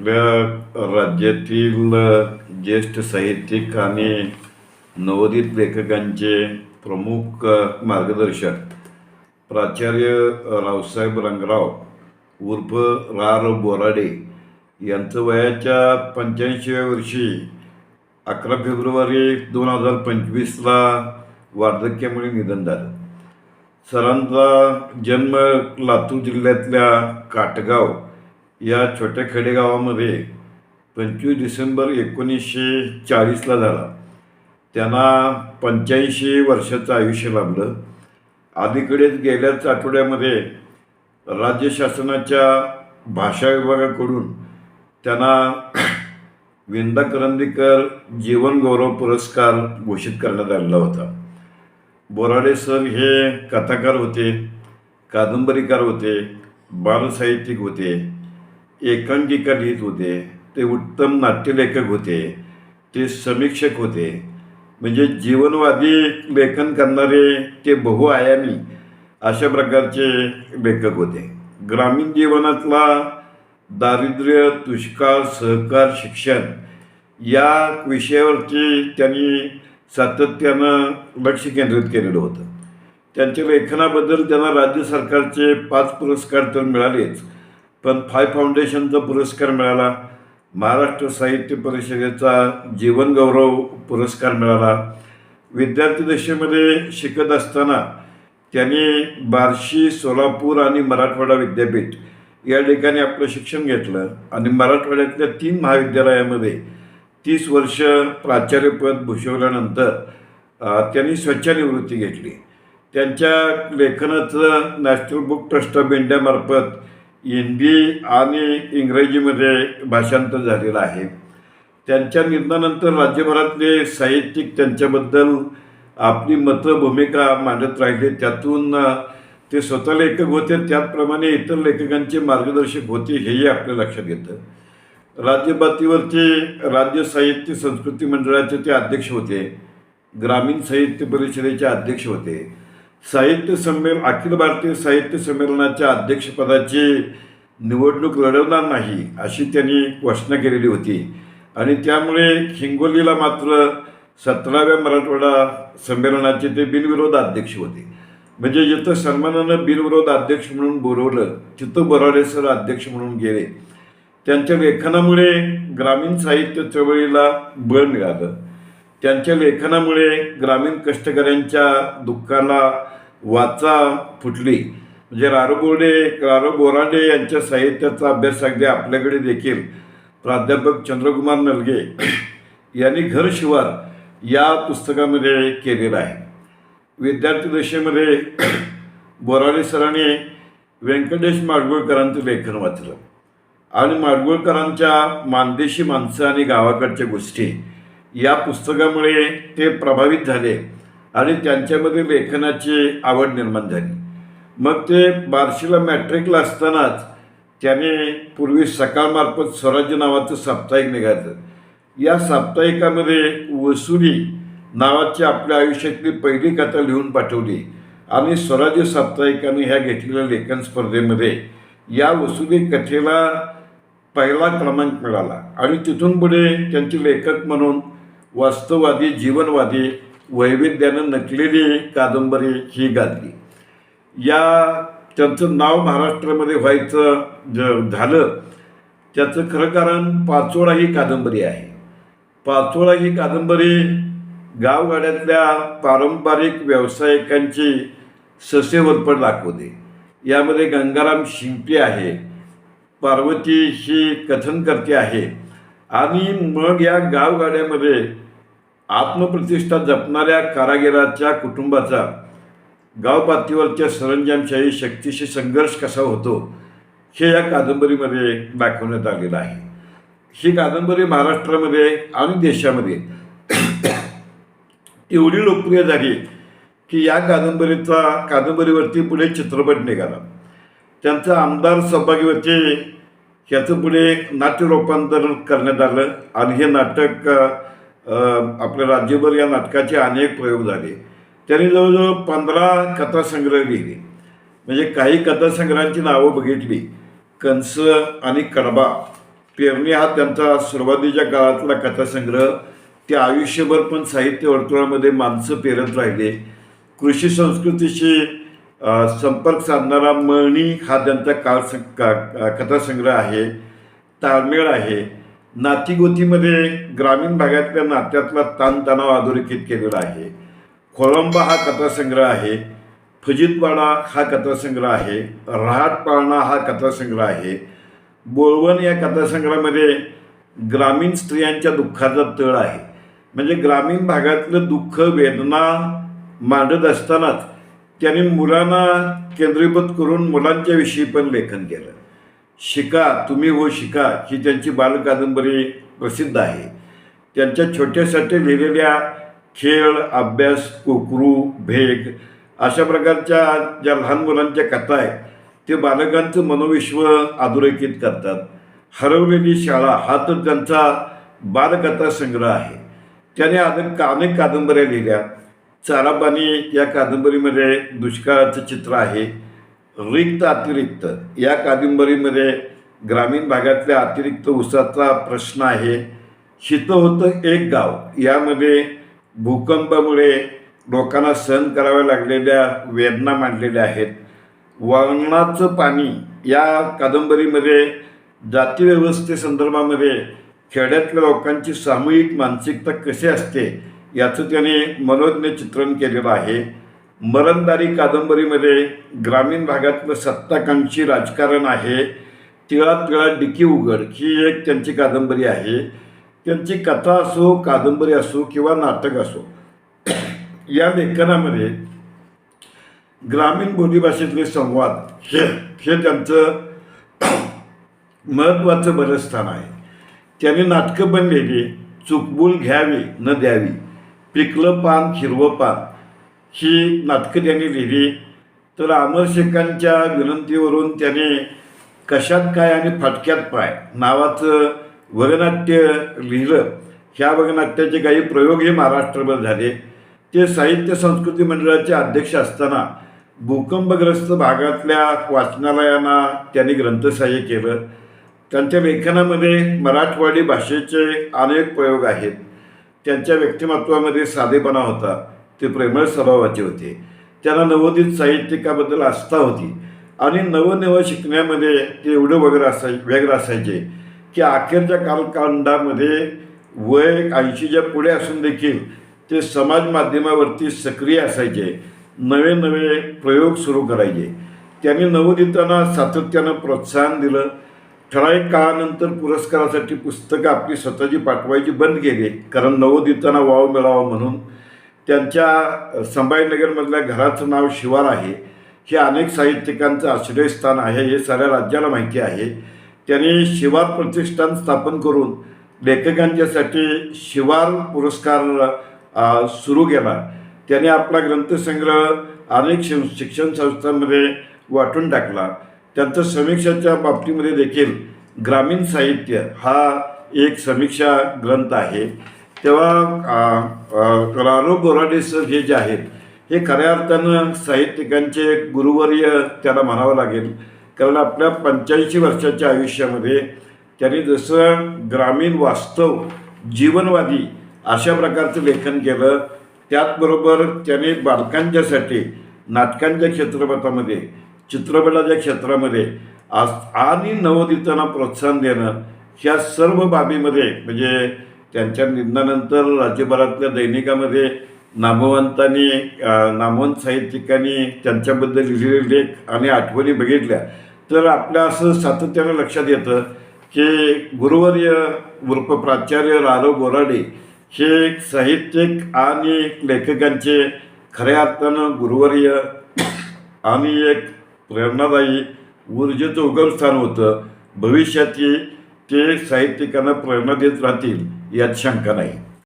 आपल्या राज्यातील ज्येष्ठ साहित्यिक आणि नवोदित लेखकांचे प्रमुख मार्गदर्शक प्राचार्य रावसाहेब रंगराव उर्फ रार बोराडे यांचं वयाच्या पंच्याऐंशीव्या वर्षी अकरा फेब्रुवारी दोन हजार पंचवीसला वार्धक्यामुळे निधन झालं. सरांचा जन्म लातूर जिल्ह्यातल्या काटगाव या छोट्या खेडेगावामध्ये पंचवीस डिसेंबर एकोणीसशे चाळीसला झाला. त्यांना पंच्याऐंशी वर्षाचं आयुष्य लाभलं. अलीकडेच गेल्याच आठवड्यामध्ये राज्य शासनाच्या भाषा विभागाकडून त्यांना विंदा करंदीकर जीवनगौरव पुरस्कार घोषित करण्यात आलेला होता. बोराडे सर हे कथाकार होते कादंबरीकार होते बालसाहित्यिक होते. एकांकिका लिहित होते ते उत्तम नाट्यलेखक होते ते समीक्षक होते. म्हणजे जीवनवादी लेखन करणारे ते बहुआयामी अशा प्रकारचे लेखक होते. ग्रामीण जीवनातला दारिद्र्य दुष्काळ सहकार शिक्षण या विषयावरती त्यांनी सातत्यानं लक्ष केंद्रित केलेलं होतं. त्यांच्या लेखनाबद्दल त्यांना राज्य सरकारचे पाच पुरस्कार तर मिळालेच. पण फाय फाउंडेशनचा पुरस्कार मिळाला. महाराष्ट्र साहित्य परिषदेचा जीवनगौरव पुरस्कार मिळाला. विद्यार्थी दशेमध्ये शिकत असताना त्यांनी बार्शी सोलापूर आणि मराठवाडा विद्यापीठ या ठिकाणी आपलं शिक्षण घेतलं आणि मराठवाड्यातल्या तीन महाविद्यालयामध्ये तीस वर्ष प्राचार्यपद भूषवल्यानंतर त्यांनी स्वच्छानिवृत्ती घेतली. त्यांच्या लेखनाचं नॅशनल बुक ट्रस्ट ऑफ इंडियामार्फत हिंदी आणि इंग्रजीमध्ये भाषांतर झालेलं आहे. त्यांच्या निधनानंतर राज्यभरातले साहित्यिक त्यांच्याबद्दल आपली मतं भूमिका मांडत राहिले. त्यातून ते स्वतः लेखक होते. त्याचप्रमाणे इतर लेखकांचे मार्गदर्शक होते हेही आपल्या लक्षात येतं. राज्यपातळीवरचे राज्य साहित्य संस्कृती मंडळाचे ते अध्यक्ष होते. ग्रामीण साहित्य परिषदेचे अध्यक्ष होते. साहित्य संमेलन अखिल भारतीय साहित्य संमेलनाच्या अध्यक्षपदाची निवडणूक लढवणार नाही अशी त्यांनी घोषणा केलेली होती. आणि त्यामुळे हिंगोलीला मात्र सतराव्या मराठवाडा संमेलनाचे ते बिनविरोध अध्यक्ष होते. म्हणजे जिथं सन्मानानं बिनविरोध अध्यक्ष म्हणून बोलवलं तिथं बोराडे सर अध्यक्ष म्हणून गेले. त्यांच्या लेखनामुळे ग्रामीण साहित्य चळवळीला बळ मिळालं. त्यांच्या लेखनामुळे ग्रामीण कष्टकऱ्यांच्या दुःखाला वाचा फुटली. म्हणजे रारबोर्डे रारो बोराडे यांच्या साहित्याचा अभ्यास अगदी आपल्याकडे देखील प्राध्यापक चंद्रकुमार नलगे यांनी घर शिवार या पुस्तकामध्ये केलेलं आहे. विद्यार्थी दशेमध्ये बोराडे सरांनी व्यंकटेश माडगुळकरांचं लेखन वाचलं. आणि माडगुळकरांच्या मानदेशी माणसं आणि गावाकडच्या गोष्टी या पुस्तकामुळे ते प्रभावित झाले आणि त्यांच्यामध्ये लेखनाची आवड निर्माण झाली. मग ते बार्शीला मॅट्रिकला असतानाच त्याने पूर्वी सकाळमार्फत स्वराज्य नावाचं साप्ताहिक निघायचं या साप्ताहिकामध्ये वसुली नावाची आपल्या आयुष्यातली पहिली कथा लिहून पाठवली आणि स्वराज्य साप्ताहिकाने ह्या घेतलेल्या लेखन स्पर्धेमध्ये या वसुली कथेला पहिला क्रमांक मिळाला आणि तिथून पुढे त्यांचे लेखक म्हणून वास्तववादी जीवनवादी वैविध्यानं नटलेली कादंबरी ही गाजली. या त्यांचं नाव महाराष्ट्रामध्ये व्हायचं ज झालं त्याचं खरं कारण पाचोळा ही कादंबरी आहे. पाचोळा ही कादंबरी गावगाड्यातल्या पारंपरिक व्यावसायिकांची ससेवरपड दाखवते. यामध्ये गंगाराम शिंपे आहे पार्वती ही कथनकर्ती आहे आणि मग या गावगाड्यामध्ये आत्मप्रतिष्ठा जपणाऱ्या कारागिराच्या कुटुंबाचा गाव पातळीवरच्या सरंजामशाही शक्तीशी संघर्ष कसा होतो हे या कादंबरीमध्ये दाखवण्यात आलेलं आहे. ही कादंबरी महाराष्ट्रामध्ये आणि देशामध्ये एवढी लोकप्रिय झाली की या कादंबरीचा कादंबरीवरती पुढे चित्रपट निघाला. त्यांचं आमदार सौभाग्यवती ह्याचं पुढे नाट्य रूपांतरण करण्यात आलं आणि हे नाटक आपल्या राज्यभर या नाटकाचे अनेक प्रयोग झाले. त्यांनी जवळजवळ पंधरा कथासंग्रह लिहिले. म्हणजे काही कथासंग्रहांची नावं बघितली. कंस आणि कडबा पेरणी हा त्यांचा सुरुवातीच्या काळातला कथासंग्रह. ते आयुष्यभर पण साहित्य वर्तुळामध्ये माणसं पेरत राहिले. कृषी संस्कृतीशी संपर्क साधणारा मळणी हा त्यांचा काळ सं- का- कथासंग्रह आहे. ताळमेळ आहे. नातीगोतीमध्ये ग्रामीण भागातल्या नात्यातला ताणतणाव अधोरेखित केलेला आहे. खोळंबा हा कथासंग्रह आहे. फजितवाडा हा कथासंग्रह आहे. रहाटपाळणा हा कथासंग्रह आहे. बोळवण या कथासंग्रहामध्ये ग्रामीण स्त्रियांच्या दुःखाचा तळ आहे. म्हणजे ग्रामीण भागातलं दुःख वेदना मांडत असतानाच त्यांनी मुलांना केंद्रीभूत करून मुलांच्याविषयी पण लेखन केलं. शिका तुम्ही हो शिका ही त्यांची बालकादंबरी प्रसिद्ध आहे. त्यांच्या छोट्यासाठी लिहिलेल्या खेळ अभ्यास कोकरू भेग अशा प्रकारच्या ज्या लहान मुलांच्या कथा आहेत ते बालकांचं मनोविश्व अधोरेखित करतात. हरवलेली शाळा हा तर त्यांचा बालकथा संग्रह आहे. त्याने अनेक अनेक कादंबऱ्या लिहिल्या. चारापाणी या कादंबरीमध्ये दुष्काळाचं चित्र आहे. रिक्त अतिरिक्त. या कादंबरीमध्ये ग्रामीण भागातल्या अतिरिक्त उसाचा प्रश्न आहे. शितं होतं एक गाव. यामध्ये भूकंपामुळे लोकांना सहन कराव्या लागलेल्या वेदना मांडलेल्या आहेत. वळणाचं पाणी या कादंबरीमध्ये जातीव्यवस्थेसंदर्भामध्ये खेड्यातल्या लोकांची सामूहिक मानसिकता कशी असते याचं त्याने मनोज्ञ चित्रण केलेलं आहे. मरणदारी कादंबरीमध्ये ग्रामीण भागातलं सत्ताकांक्षी राजकारण आहे. तिळा तिळा डिकी उघड ही एक त्यांची कादंबरी आहे. त्यांची कथा असो कादंबरी असो किंवा नाटक असो या लेखनामध्ये ग्रामीण बोलीभाषेतले संवाद हे हे त्यांचं महत्त्वाचं बरं स्थान आहे. त्याने नाटकं पण लिहिली चुकबुल घ्यावी न द्यावी पिकलं पान हिरवं पान ही नाटकं त्यांनी लिहिली. तर अमर शेखांच्या विनंतीवरून त्याने कशात काय आणि फाटक्यात पाय नावाचं वगनाट्य लिहिलं. ह्या वगनाट्याचे काही प्रयोगही महाराष्ट्रभर झाले. ते साहित्य संस्कृती मंडळाचे अध्यक्ष असताना भूकंपग्रस्त भागातल्या वाचनालयांना त्यांनी ग्रंथसहाय्य केलं. त्यांच्या लेखनामध्ये मराठवाडी भाषेचे अनेक प्रयोग आहेत. त्यांच्या व्यक्तिमत्वामध्ये साधेपणा होता. ते प्रेमळ स्वभावाचे होते. त्यांना नवोदित साहित्यिकाबद्दल आस्था होती. आणि नवनवं शिकण्यामध्ये ते एवढं वगैरे असाय वेगळं असायचे की अखेरच्या कालखंडामध्ये वय ऐंशीच्या पुढे असून देखील ते समाज माध्यमावरती सक्रिय असायचे. नवे नवे प्रयोग सुरू करायचे. त्यांनी नवोदितांना सातत्यानं प्रोत्साहन दिलं. ठराविक काळानंतर पुरस्कारासाठी पुस्तकं आपली स्वतःची पाठवायची बंद केली. कारण नवोदितांना वाव मिळावा म्हणून त्यांच्या संभाजीनगरमधल्या घराचं नाव शिवार आहे. हे अनेक साहित्यिकांचं आश्रयस्थान आहे. हे साऱ्या राज्याला माहिती आहे. त्यांनी शिवार प्रतिष्ठान स्थापन करून लेखकांच्यासाठी शिवार पुरस्कार सुरू केला. त्याने आपला ग्रंथसंग्रह अनेक शि शिक्षण संस्थांमध्ये वाटून टाकला. त्यांचं समीक्षाच्या बाबतीमध्ये देखील ग्रामीण साहित्य हा एक समीक्षा ग्रंथ आहे. तेव्हा अ, अ, बोराडे सर हे जे आहेत हे खऱ्या अर्थानं साहित्यिकांचे गुरुवर्य त्याला म्हणावं लागेल. कारण आपल्या पंच्याऐंशी वर्षाच्या आयुष्यामध्ये त्यांनी जसं ग्रामीण वास्तव जीवनवादी अशा प्रकारचं लेखन केलं त्याचबरोबर त्याने बालकांच्यासाठी नाटकांच्या क्षेत्रपटामध्ये चित्रपटाच्या क्षेत्रामध्ये आज आणि नवोदितांना प्रोत्साहन देणं ह्या सर्व बाबीमध्ये म्हणजे त्यांच्या निधनानंतर राज्यभरातल्या दैनिकामध्ये नामवंतांनी नामवंत साहित्यिकांनी त्यांच्याबद्दल लिहिलेले लेख आणि आठवणी बघितल्या. तर आपल्या असं सातत्यानं लक्षात येतं की गुरुवर्य उर्फ प्राचार्य राघव बोराडे हे साहित्यिक आणि लेखकांचे खऱ्या अर्थानं गुरुवर्य आणि एक प्रेरणादायी ऊर्जेचं उगमस्थान होतं. भविष्यातही ते साहित्यिकांना प्रेरणा देत राहतील. यात शंका नाही.